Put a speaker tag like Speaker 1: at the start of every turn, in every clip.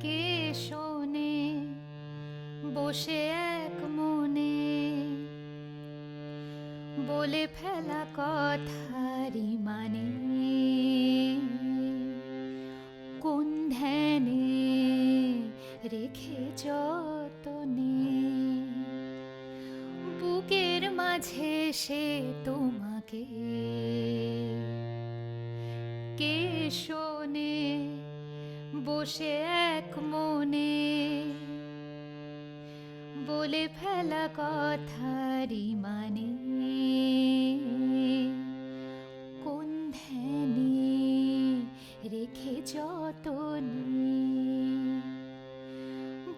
Speaker 1: কে শোনে, বসে এক মনে। বলে ফেলা কথারি মানে কোন ধ্যানে রেখে যতনে? বুকের মাঝে সে তোমাকে কে শোনে বসে এক মনে। বলে ফেলা কথারি মানে। কোন ধ্যানে রেখে যতনে।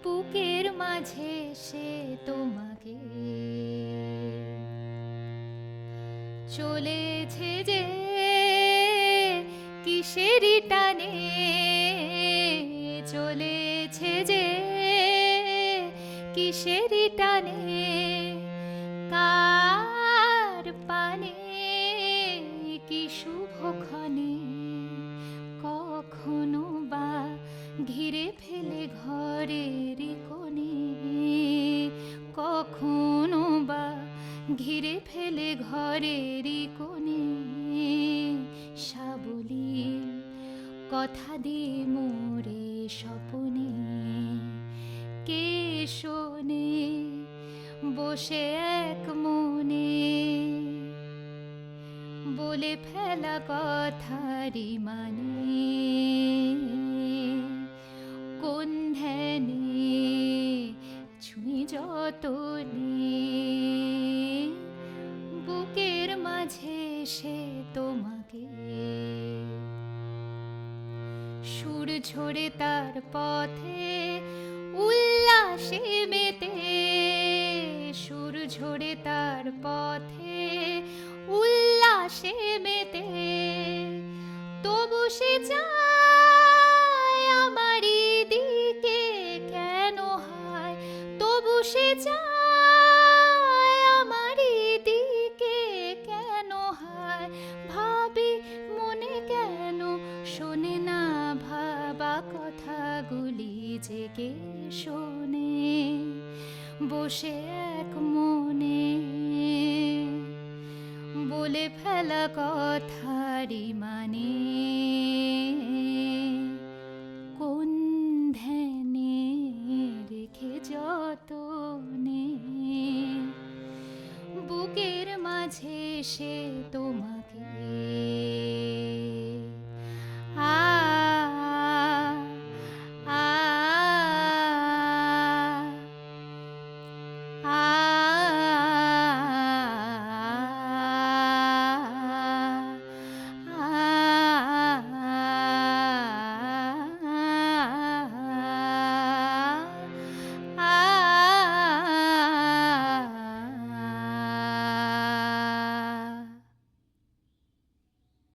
Speaker 1: বুকের মাঝে সে তোমাকে। চলেছে যে কিসেরি টানে। চলেছে যে কিসেরি টানে? কার পানে? কি শুভক্ষণে কখনো বা ঘিরে ফেলে ঘরের কোণে? কখনো বা ঘিরে ফেলে ঘরের কোণে? সাবলীল কথা দিয়ে মোরে স্বপনে, কে শোনে, বসে এক মনে। বলে ফেলা কথারি মানে কোন ধ্যানে ছুঁয়ে যতনে বুকের মাঝে সে তোমাকে সুর ঝরে তার পথে, উল্লাসে মেতে। সুর ঝরে তার পথে, উল্লাসে মেতে। তবু সে যায় আমারই দিকে কেন হয়? তবু সে যায় আমারই দিকে কেন হয়? ভাবি মনে কেন শোনে জেগে শোনে বসে এক মনে বলে ফেলা কথারি মানে কোন ধ্যানে রেখে যতনে বুকের মাঝে সে তোমার